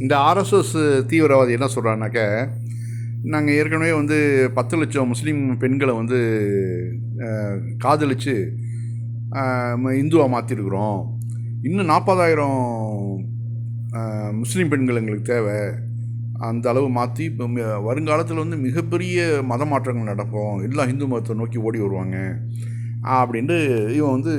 இந்த ஆர்எஸ்எஸ் தீவிரவாதி என்ன சொல்கிறான்னாக்க நாங்கள் ஏற்கனவே வந்து பத்து லட்சம் முஸ்லீம் பெண்களை வந்து காதலித்து காதலிச்சு மாற்றிருக்கிறோம் இன்னும் நாற்பதாயிரம் முஸ்லீம் பெண்கள் எங்களுக்கு தேவை. அந்த அளவு மாற்றி இப்போ வருங்காலத்தில் வந்து மிகப்பெரிய மத மாற்றங்கள் நடக்கும். எல்லாம் ஹிந்து மதத்தை நோக்கி ஓடி வருவாங்க. அப்படின்ட்டு இவன் வந்து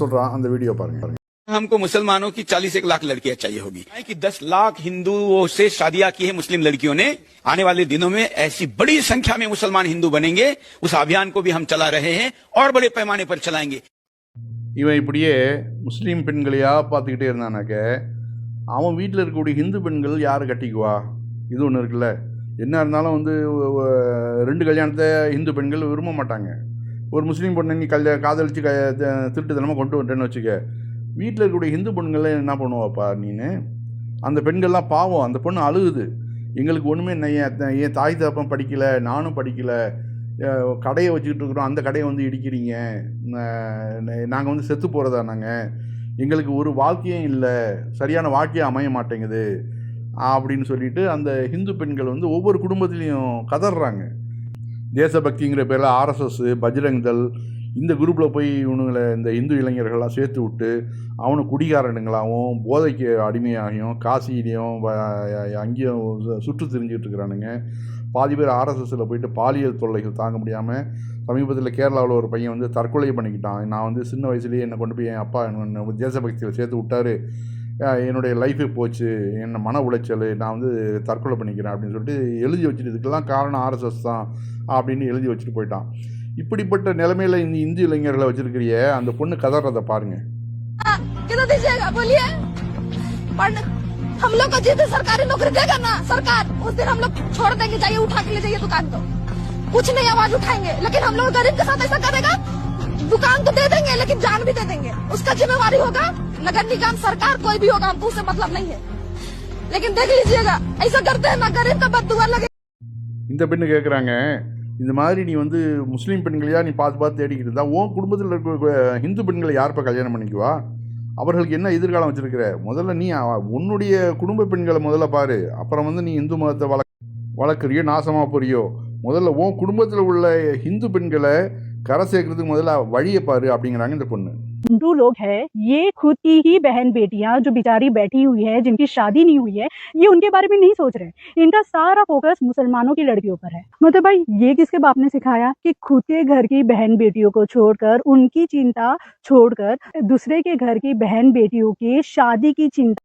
சொல்கிறான் அந்த வீடியோ பாருங்கள் பாருங்க. हमको मुसलमानों की चालीस एक लाख लड़कियां चाहिए होगी कि दस लाख हिंदुओं से शादियां की है मुस्लिम लड़कियों ने आने वाले दिनों में ऐसी बड़ी संख्या में मुसलमान हिंदू बनेंगे उस अभियान को भी हम चला रहे हैं और बड़े पैमाने पर चलाएंगे இவன் இப்படியே முஸ்லீம் பெண்களையா பார்த்துக்கிட்டே இருந்தானாக்க அவன் வீட்டில் இருக்கக்கூடிய ஹிந்து பெண்கள் யார் கட்டிக்குவா இது ஒன்று இருக்குல்ல என்ன இருந்தாலும் வந்து ஒ- ஒ- ரெண்டு கல்யாணத்தை ஹிந்து பெண்கள் விரும்ப மாட்டாங்க ஒரு முஸ்லீம் பொண்ணை நீ கல்யா காதலிச்சு க த- திருட்டுத்தனமாக கொண்டு வந்துட்டேன்னு வச்சுக்க வீட்டில் இருக்கக்கூடிய ஹிந்து பெண்கள்லாம் என்ன பண்ணுவாப்பா நீனு அந்த பெண்கள்லாம் பாவம். அந்த பொண்ணு அழுகுது. எங்களுக்கு ஒன்றுமே என்ன என் தாய் தாப்பம் படிக்கலை. நானும் படிக்கலை. கடையை வச்சுக்கிட்டு இருக்கிறோம். அந்த கடையை வந்து இடிக்கிறீங்க. நாங்கள் வந்து செத்து போகிறதா நாங்கள் எங்களுக்கு ஒரு வாழ்க்கையும் இல்லை. சரியான வாழ்க்கையும் அமைய மாட்டேங்குது. அப்படின்னு சொல்லிட்டு அந்த ஹிந்து பெண்கள் வந்து ஒவ்வொரு குடும்பத்துலேயும் கதறாங்க தேசபக்திங்கிற பேரில் ஆர்எஸ்எஸ் பஜ்ரங் தள் இந்த குரூப்பில் போய் இவனுங்களை இந்த இந்து இளைஞர்கள்லாம் சேர்த்து விட்டு அவனு குடிகாரனுங்களாகவும் போதைக்கு அடிமையாகியும் காசிலையும் அங்கேயும் சுற்று தெரிஞ்சுக்கிட்டு இருக்கிறானுங்க. பாதி பேர் ஆர்எஸ்எஸ்ஸில் போயிட்டு பாலியல் தொல்லைகள் தாங்க முடியாமல் சமீபத்தில் கேரளாவில் ஒரு பையன் வந்து தற்கொலை பண்ணிக்கிட்டான். நான் வந்து சின்ன வயசுலேயே என்னை கொண்டு போய் என் அப்பா என்னை தேசபக்தியில் சேர்த்து விட்டாரு. என்னுடைய லைஃபே போச்சு. என்ன மன உளைச்சல் நான் வந்து தற்கொலை பண்ணிக்கிறேன் அப்படின்னு சொல்லிட்டு எழுதி வச்சுட்டு இதுக்கெல்லாம் காரணம் ஆர்எஸ்எஸ் தான் அப்படின்னு எழுதி வச்சுட்டு போயிட்டான். இப்படிப்பட்ட நிலைமையில் இந்த இந்து இளைஞர்களை வச்சிருக்கிறிய அந்த பொண்ணு கதறதை பாருங்கள் कितना दीजिएगा बोलिए पढ़ हम लोग को जिस दिन सरकारी नौकरी देगा ना सरकार उस दिन हम लोग छोड़ देंगे जाइए उठा के ले जाइए दुकान को कुछ नहीं आवाज उठाएंगे लेकिन हम लोग गरीब के साथ ऐसा करेगा दुकान तो दे देंगे लेकिन जान भी दे देंगे उसका जिम्मेवारी होगा नगर निगम सरकार कोई भी होगा हमको उससे मतलब नहीं है लेकिन देख लीजिएगा ऐसा करते हैं ना गरीब का बदुआ लगे இந்த பெண்ணு கேட்குறாங்க இந்த மாதிரி நீ வந்து முஸ்லீம் பெண்களையா நீ பார்த்து பார்த்து தேடிக்கிட்டு இருந்தா உன் குடும்பத்தில் இருக்க ஹிந்து பெண்களை யார் இப்போ கல்யாணம் பண்ணிக்குவா? அவர்களுக்கு என்ன எதிர்காலம் வச்சுருக்கிற? முதல்ல நீ உன்னுடைய குடும்ப பெண்களை முதல்ல பாரு. அப்புறம் வந்து நீ இந்து மதத்தை வள வளர்க்குறியோ நாசமாக போறியோ? முதல்ல உன் குடும்பத்தில் உள்ள ஹிந்து பெண்களை கரை சேர்க்கறதுக்கு முதல்ல வழியை பாரு அப்படிங்கிறாங்க இந்த பொண்ணு. हिंदू लोग हैं, ये खुद की ही बहन बेटियाँ जो बेचारी बैठी हुई है, जिनकी शादी नहीं हुई है, ये उनके बारे में नहीं सोच रहे इनका सारा फोकस मुसलमानों की लड़कियों पर है। मतलब भाई, ये किसके बाप ने सिखाया कि खुद के घर की बहन बेटियों को छोड़कर, उनकी चिंता छोड़कर, दूसरे के घर की बहन बेटियों की शादी की चिंता